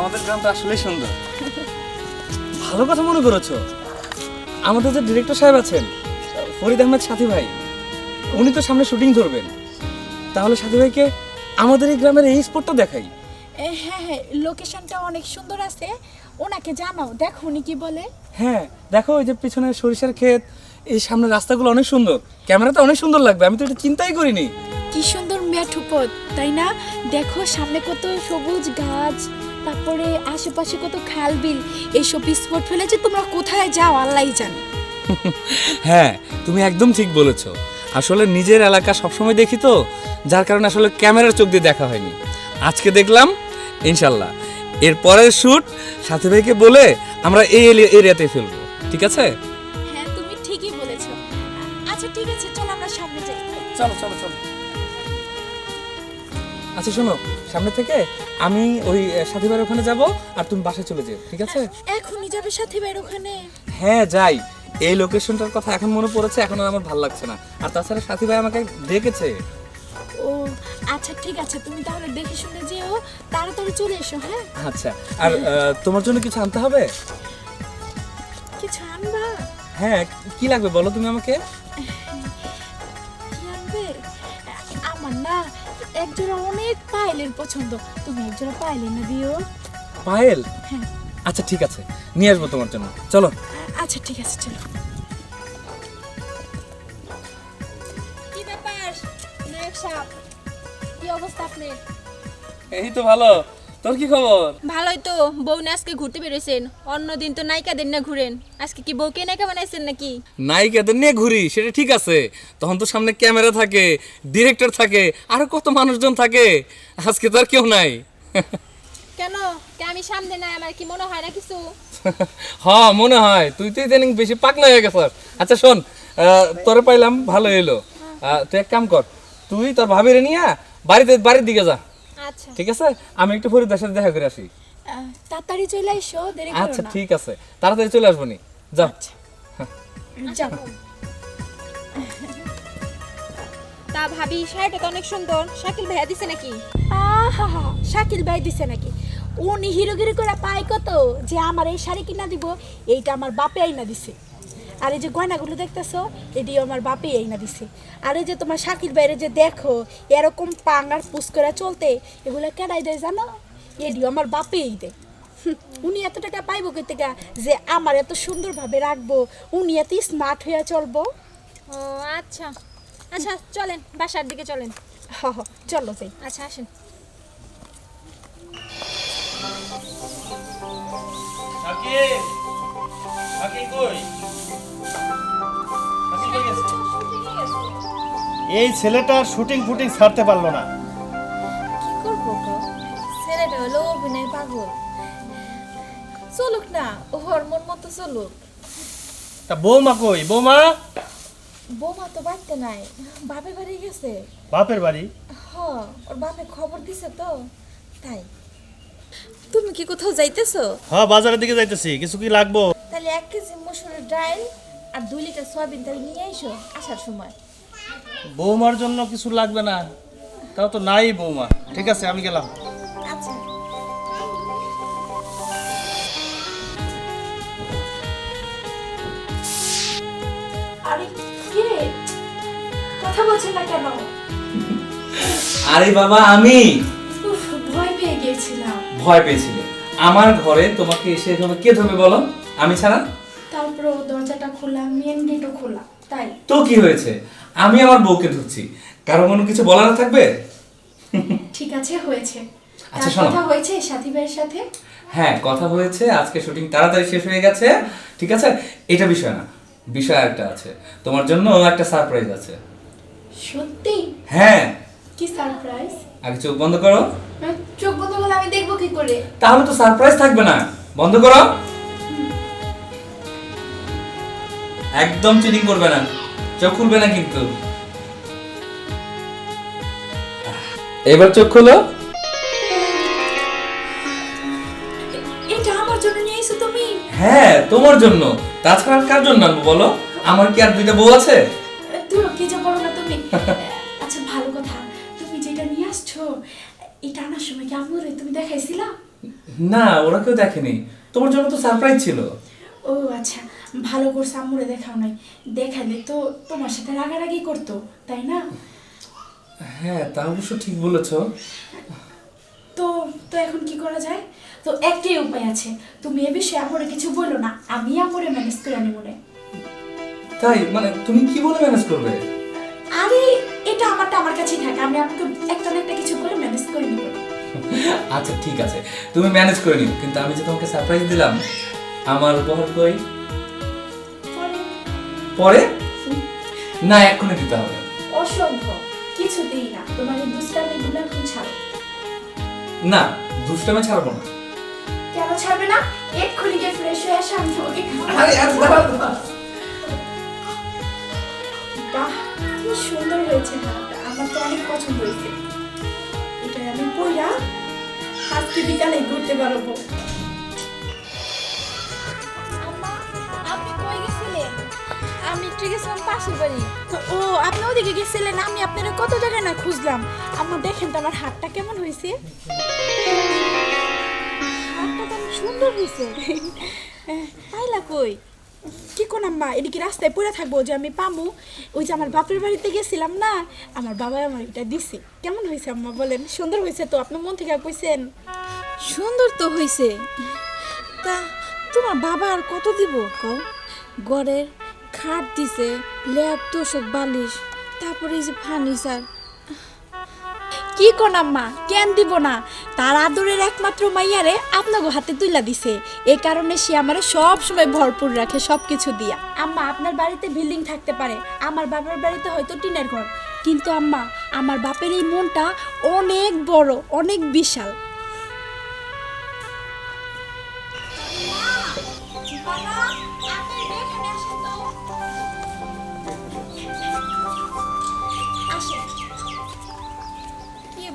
আমাদের গ্রামটা আসলেই সুন্দর। ভালো কথা মনে করেছ। আমাদের যে ডিরেক্টর সাহেব আছেন ফরিদ আহমেদ সাথী ভাই উনি তো সামনে শুটিং ধরবেন। তাহলে সাথী ভাইকে আমাদের এই গ্রামের এই স্পটটা দেখাই। হ্যাঁ হ্যাঁ লোকেশনটা অনেক সুন্দর আছে। ওনাকে জানাও দেখো উনি কি বলে। হ্যাঁ দেখো ওই যে পিছনে সরিষার ক্ষেত এই সামনে রাস্তাগুলো অনেক সুন্দর। ক্যামেরাতে অনেক সুন্দর লাগবে আমি তো এটা চিন্তাই করিনি। কি সুন্দর মেঠু পথ তাই না? দেখো সামনে কত সবুজ গাছ। তারপরে আশেপাশে কত খাল বিল এইসব স্পট ফেলেছে তোমরা কোথায় যাও আল্লাহই জানে। হ্যাঁ তুমি একদম ঠিক বলেছ। আসলে নিজের এলাকা সবসময় দেখি তো যার কারণে আসলে ক্যামেরার চোখ দিয়ে দেখা হয়নি। আজকে দেখলাম ইনশাল্লাহ। এর পরের শ্যুট সাথী ভাইকে বলে আমরা এই এরিয়াতে ফেলব। ঠিক আছে? হ্যাঁ তুমি ঠিকই বলেছ। আচ্ছা ঠিক আছে চলো আমরা সামনে যাই। চলো চলো। আচ্ছা শোনো সামনে থেকে আমি ওই সাথী ভাইয়ের ওখানে যাব আর তুমি বাসায় চলে যেও ঠিক আছে? এখনই যাবে সাথী ভাইয়ের ওখানে। হ্যাঁ যাই। এই লোকেশনটার কথা এখন মনে পড়েছে এখন আর আমার ভালো লাগছে না। আর তাছাড়া সাথী ভাই আমাকে ডেকেছে। ও আচ্ছা ঠিক আছে তুমি তাহলে দেখে শুনে যেও তাড়াতাড়ি চলে এসো হ্যাঁ? আচ্ছা আর তোমার জন্য কিছু আনতে হবে? কিছু আনবা? হ্যাঁ কি লাগবে বলো তুমি আমাকে? একজোড়া অনেক পায়েলের পছন্দ। তুমি একজোড়া পায়েল এনে দিও। পায়েল? হ্যাঁ। আচ্ছা ঠিক আছে। নিয়ে আসব তোমার জন্য। চলো। আচ্ছা ঠিক আছে চলো। কি ব্যাপার? নায়ক সাহেব কি অবস্থা আপনার? এই তো ভালো। তোর কি খবর? ভালোই তো বউ না আজকে ঘুরতে বেরোছেন অন্যদিন তো নায়িকাদের না ঘুরেন। আজকে কি বউকে নায়িকা বানাইছেন নাকি? নায়িকাদের নিয়ে ঘুরি সেটা ঠিক আছে। তখন তো সামনে ক্যামেরা থাকে ডিরেক্টর থাকে আরও কত মানুষজন থাকে। আজকে তো আর কেউ নাই। কেন? কে আমি সামনে নাই আমার কি মনে হয় না কিছু? হ্যাঁ মনে হয়। তুই তো ইদানিং বেশি পাকনা হয়ে গেছ আচ্ছা শোন তোরে পাইলাম ভালো এলো তুই এক কাম কর তুই তোর ভাবিরে নিয়ে বাড়িতে বাড়ির দিকে যা। ঠিক আছে? আমি একটু ফরিদার সাথে দেখা করে আসি। তাড়াতাড়ি চলে এসো দেরি করো আচ্ছা ঠিক আছে। তাড়াতাড়ি চলে আসব নি। যাও। আচ্ছা। যাও। তা ভাবি শাড়িটা তো অনেক সুন্দর। শাকিল ভাইয়া দিছে নাকি? আহা। শাকিল ভাই দিছে নাকি? উনি হিরোগিরি করে পায় কত? যে আমার এই শাড়ি কিনা দিব এইটা আমার বাপে আইনা দিছে। আর এই যে গয়নাগুলো দেখতেছো এটি আমার বাপে এই না দিছে। আর এই যে তোমার শাকিল বাইরে যে দেখো এরকম পাং আর পুস করে চলতে এগুলো কেনাই দেয় জানো? এটিও আমার বাপেই দেয়। হুম, উনি এত টাকা পাইবো কই থেকে যে আমার এত সুন্দরভাবে রাখব উনি এত স্মার্ট হয়ে চলবো। ও আচ্ছা। আচ্ছা চলেন বাসার দিকে চলেন। হ হ, চলো যাই। আচ্ছা আসেন। এই ছেলেটার শুটিং ফুটিং ছাড়তে পারল না। কি করব গো? ছেলেটা হলো অভিনয় পাগল। চলুক না ওর মন মতো চলুক। তা বৌমা কই? বৌমা? বৌমা তো বাড়তে নাই বাপে বাড়ি গেছে। বাপের বাড়ি? হ ওর বাপে খবর দিছে তো তাই। তুমি কি কোথাও যাইতেছো? হ্যাঁ বাজারের দিকে যাইতেছি কিছু কি লাগবো? তাহলে এক কেজি মসুরের ডাল আর দুই লিটার সয়াবিন তেল নিয়ে এসো আসার সময়। বৌমার জন্য কিছু লাগবে না। তাও তো নাই বৌমা। ঠিক আছে আমি গেলাম। আচ্ছা। আরে কে? কথা বলছেন না কেন? আরে বাবা আমি। উফ, ভয় পেয়ে গিয়েছিলাম। ভয় পেয়েছিলে। আমার ঘরে তোমাকে এসে এখানে কে ধরবে বলো? আমি ছাড়া? তারপর দরজাটা খোলা মেন গেটও খোলা তাই। তো কি হয়েছে? আমি আমার বউকে ধরছি। কারও কোনো কিছু বলার থাকবে? ঠিক আছে হয়েছে। আচ্ছা, শোনো। কথা হয়েছে সাথী ভাইয়ের সাথে? হ্যাঁ কথা হয়েছে। আজকে শুটিং তাড়াতাড়ি শেষ হয়ে গেছে। ঠিক আছে? এটা বিষয় না। বিষয় একটা আছে। তোমার জন্য একটা সারপ্রাইজ আছে। সত্যি? হ্যাঁ। কি সারপ্রাইজ আগে চোখ বন্ধ করো। চোখ বন্ধ করলে আমি দেখব কি করে? তাহলে তো সারপ্রাইজ থাকবে না। বন্ধ করো। একদম চিটিং করবে না। চোখ খুলবে না কিন্তু। এবার চোখ খুলো। এটা আমার জন্য নিয়ে তুমি? হ্যাঁ তোমার জন্য। তাছাড়া আর কার জন্য আনব বলো? আমার কি আর দুইটা বউ আছে? তুমি কি যে বলো না তুমি? আচ্ছা ভালো কথা। তুমি যেটা নিয়ে আসছো এটা আনার সময় কি আম্মুরে তুমি দেখাইছিলা? না ওরা কেউ দেখেনি। তোমার জন্য তো সারপ্রাইজ ছিল। ও আচ্ছা। ভালো করছে আম্মুরে দেখাও নাই। দেখালে তো তোমার সাথে রাগারাগি করতো তাই না? হ্যাঁ তা অবশ্য ঠিক বলেছ। তো তো এখন কি করা যায়? তো একটাই উপায় আছে। তুমি এ বিষয়ে আমরে কিছু বলো না আমি আমরে ম্যানেজ করে আনি মনে তাই? মানে তুমি কি বলে ম্যানেজ করবে? আরে এটা আমারটা আমার কাছেই থাকে আমি আমাকে একটা না একটা কিছু করে ম্যানেজ করে নিব। আচ্ছা ঠিক আছে। তুমি ম্যানেজ করে নিও কিন্তু আমি যে তোমাকে সারপ্রাইজ দিলাম আমার উপহার কই? পরে? না এক্ষুনি দিতে হবে। অসম্ভব। কিছুতেই না। তোমার এই দুষ্টামি গুলো এখন ছাড়ো। না দুষ্টামে ছাড়বো না। কেন ছাড়বে না? এক্ষুনি গিয়ে ফ্রেশ হয়ে আসা আমি তোমাকে আরে আর দাঁড়াও বাহ কি সুন্দর হয়েছে আমার তো অনেক পছন্দ হয়েছে। এটা আমি পইরা আজকে বিকালে ঘুরতে পারব একটু গেছিলাম পাশের বাড়ি। ও আপনি ওদিকে গেছিলেন, আমি আপনারা কত জায়গায় না খুঁজলাম। আমার দেখেন তো আমার হাতটা কেমন হয়েছে। সুন্দর হয়েছে। পাইলা কই? কি কোন আম্মা, এদিকে রাস্তায় পড়ে থাকব যে আমি পামু। ওই যে আমার বাপের বাড়িতে গেছিলাম না, আমার বাবা আমার এটা দিছে। কেমন হয়েছে আম্মা বলেন? সুন্দর হয়েছে তো, আপনি মন থেকে কইছেন। সুন্দর তো হয়েছে তা তোমার বাবা আর কত দিব কও? গড়ের খাট দিছে ল্যাপ তোষক বালিশ, তারপরে এই যে ফার্নিচার। কি কোন আম্মা, কেন দিব না? তার আদরের একমাত্র মাইয়ারে আপনাকে হাতে তুইলা দিছে। এই কারণে সে আমারে সব সময় ভরপুর রাখে সব কিছু দিয়া। আম্মা, আপনার বাড়িতে বিল্ডিং থাকতে পারে, আমার বাবার বাড়িতে হয়তো টিনের ঘর। কিন্তু আম্মা, আমার বাপের এই মনটা অনেক বড়, অনেক বিশাল।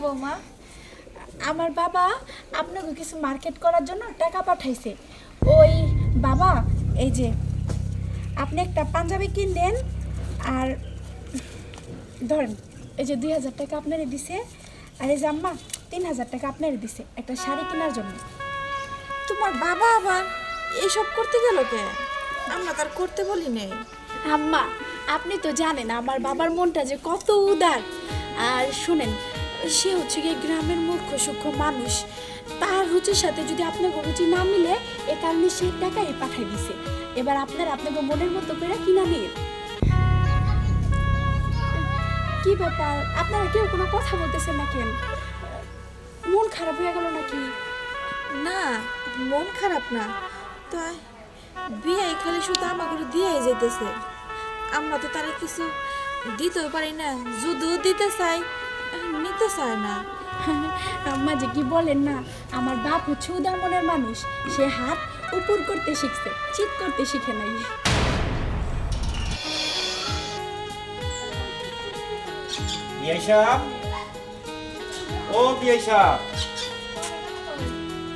বৌমা, আমার বাবা আপনাকে কিছু মার্কেট করার জন্য টাকা পাঠাইছে। ওই বাবা, এই যে, আপনি একটা পাঞ্জাবি কিনলেন আর ধরেন, এই যে দুই হাজার টাকা আপনারে দিছে, আর এই যে আম্মা, তিন হাজার টাকা আপনারে দিছে একটা শাড়ি কেনার জন্য। তোমার বাবা আবার এইসব করতে গেল কে? আমরা তার করতে বলি নেই। আম্মা, আপনি তো জানেন আমার বাবার মনটা যে কত উদার। আর শুনেন সে হচ্ছে গিয়ে গ্রামের মূর্খ, সূক্ষ্ম মানুষ। তার রুচির সাথে যদি আপনাকে রুচি না মিলে, এ কারণে সে টাকাই পাঠাই দিছে। এবার আপনার আপনাকে মনের মতো করে কিনা নিন কি ব্যাপার? আপনারা কেউ কোনো কথা বলতেছেন না কেন মন খারাপ হয়ে গেল নাকি? না, মন খারাপ না। তাই বিয়ে খালি শুধু আমাকে দিয়েই যেতেছে আমরা তো তারা কিছু দিতেও পারি না, যদিও দিতে চাই। নিতে চায় না। আম্মা যে কি বলেন না আমার বাপ হচ্ছে উদার মনের মানুষ। সে হাত উপর করতে শিখছে চিৎ করতে শিখে নাই। ও বিআই সাহেব।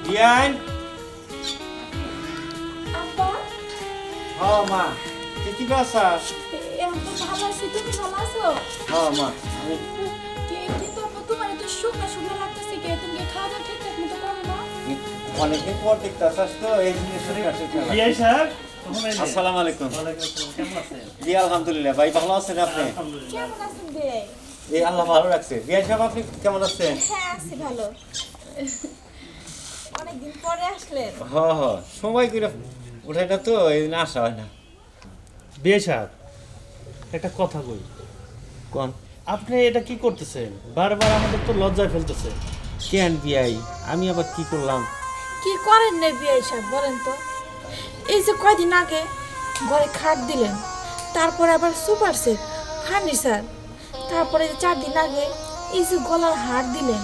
বিআইন আব্বা? মা। তুই কি ভালো আছি তুমি ভালো আছো? মা। অনেকদিন পর দেখতে আসছ তো এই আসসালামু আলাইকুম। ওয়ালাইকুম আসসালাম, কেমন আছেন? জি আলহামদুলিল্লাহ। ভাই ভালো আছেন আপনি? আলহামদুলিল্লাহ। কেমন আছেন বে এই আল্লাহ ভালো রাখছে। সাহেব আপনি কেমন আছেন? হ্যাঁ আছি ভালো। অনেকদিন পরে আসলেন। হ হ সময় করে উঠে না তো এই আসা হয় না। সাহেব একটা কথা কই। কোন? আপনি এটা কি করতেছেন? বারবার আমাদের তো লজ্জায় ফেলতেছে কেন বিআই আমি আবার কি করলাম? কি করেন না বিয়ে সাহেব, বলেন তো? এই যে কয়দিন আগে ঘরে খাট দিলেন, তারপরে আবার সুপার সেট, ফার্নিচার, তারপরে চার দিন আগে এই যে গলার হার দিলেন,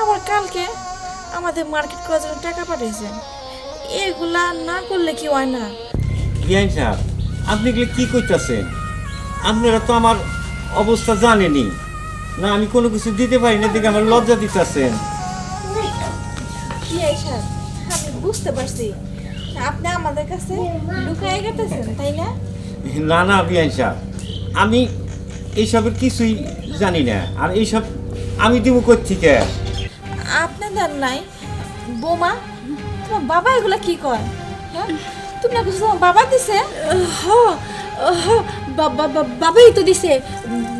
আবার কালকে আমাদের মার্কেট করার জন্য টাকা পাঠিয়েছেন। এগুলা না করলে কি হয় না? বিআই সাহেব, আপনি এগুলো কি করতেছেন আপনারা তো আমার অবস্থা জানেনই। না, আমি কোনো কিছু দিতে পারি না, দেখে আমার লজ্জা দিতেছেন। বিয়ে সাহেব আমি বুঝতে পারছি। আপনি আমাদের কাছে লুকায় গেতেছেন তাই না? না না বিআই সাহেব আমি এইসবের কিছুই জানি না। আর এইসব আমি দিব থেকে আপনাদের নাই। বৌমা তোমার বাবা এগুলা কি কয়? হ্যাঁ? তুমি না কিছু তোমার বাবা দিছে? হ হ বা- বা- বা- বাবাই তো দিছে।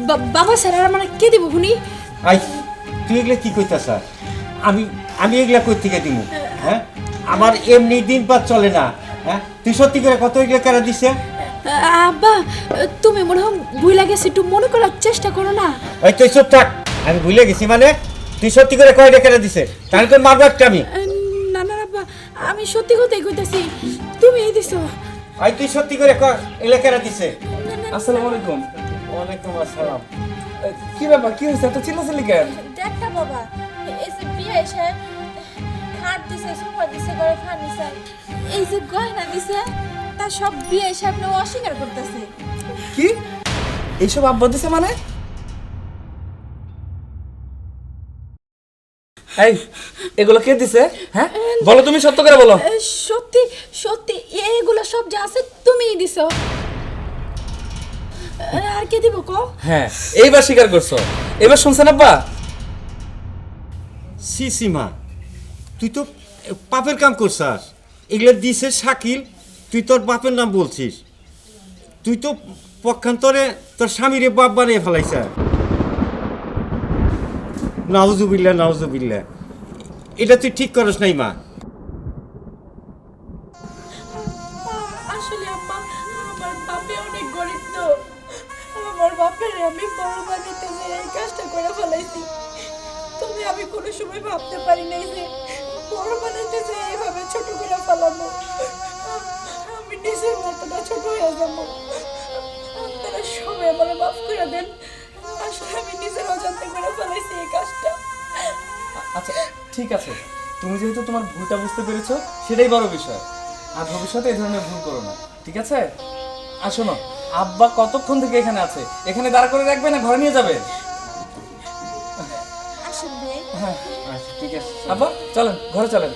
বা- বাবা স্যার আর আমার কে দিব শুনি আই তুই এগুলা কি কইতাছ? আমি আমি এগুলা কই থেকে দিমু হ্যাঁ? আমার এমনি দিন পাত চলে না হ্যাঁ? তুই সত্যি করে কত এগুলা কেরা দিছে? আব্বা তুমি মনে হয় ভুল গেছে একটু মনে করার চেষ্টা করো না। ওই তুই চুপ থাক আমি ভুলে গেছি মানে? তুই সত্যি করে কয়টা কেরা দিছে? তাহলে তোর মারবো একটা আমি? না না আব্বা আমি সত্যি কথাই কইতাছি তুমি এই দিছো। আই তুই সত্যি করে কয় এগুলা কেরা দিছে? আসসালামু আলাইকুম। ওয়ালাইকুম আসসালাম। কি ব্যাপার কি হয়েছে এত চিল্লাচিল্লি কেন? দেখ না বাবা এসে খাট দিছে সোফা দিছে ঘরে ফার্নিচার এই যে গয়না দিছে তা সব বিয়ে এসে আপনি অস্বীকার করতেছে। কি? এইসব আব্বা দিছে মানে? এই এগুলো কে দিছে? হ্যাঁ? বলো তুমি সত্য করে বলো। সত্যি সত্যি এগুলো সব যা আছে তুমিই দিছো। আর কে দিব কো হ্যাঁ এইবার স্বীকার করছ। এবার শুনছেন আব্বা? সি সীমা। তুই তো পাপের কাম করছাস। এগুলা দিছে শাকিল, তুই তোর বাপের নাম বলছিস। তুই তো পক্ষান্তরে তোর স্বামীরে বাপ বানিয়ে ফেলাইছ। নাউজুবিল্লা নাউজুবিল্লা এটা তুই ঠিক করস নাই, মা। বাপের আমি বড় এই কাজটা করে ফেলাইছি। তুমি, আমি কোনো সময় ভাবতে পারি নাই যে বড় বানাইতে যে এইভাবে ছোট করে ফেলাবো। আমি নিজের মতটা ছোট হয়ে যাব। আপনারা সবাই আমার মাফ করে দেন। আসলে আমি নিজের অজান্তে করে ফেলাইছি এই কাজটা। আচ্ছা ঠিক আছে। তুমি যেহেতু তোমার ভুলটা বুঝতে পেরেছ, সেটাই বড় বিষয়। আর ভবিষ্যতে এই ধরনের ভুল করো না, ঠিক আছে? আর শোনো, আব্বা কতক্ষণ থেকে এখানে আছে? এখানে দাঁড় করে রাখবে না ঘরে নিয়ে যাবে? আব্বা চলেন ঘরে চলেন।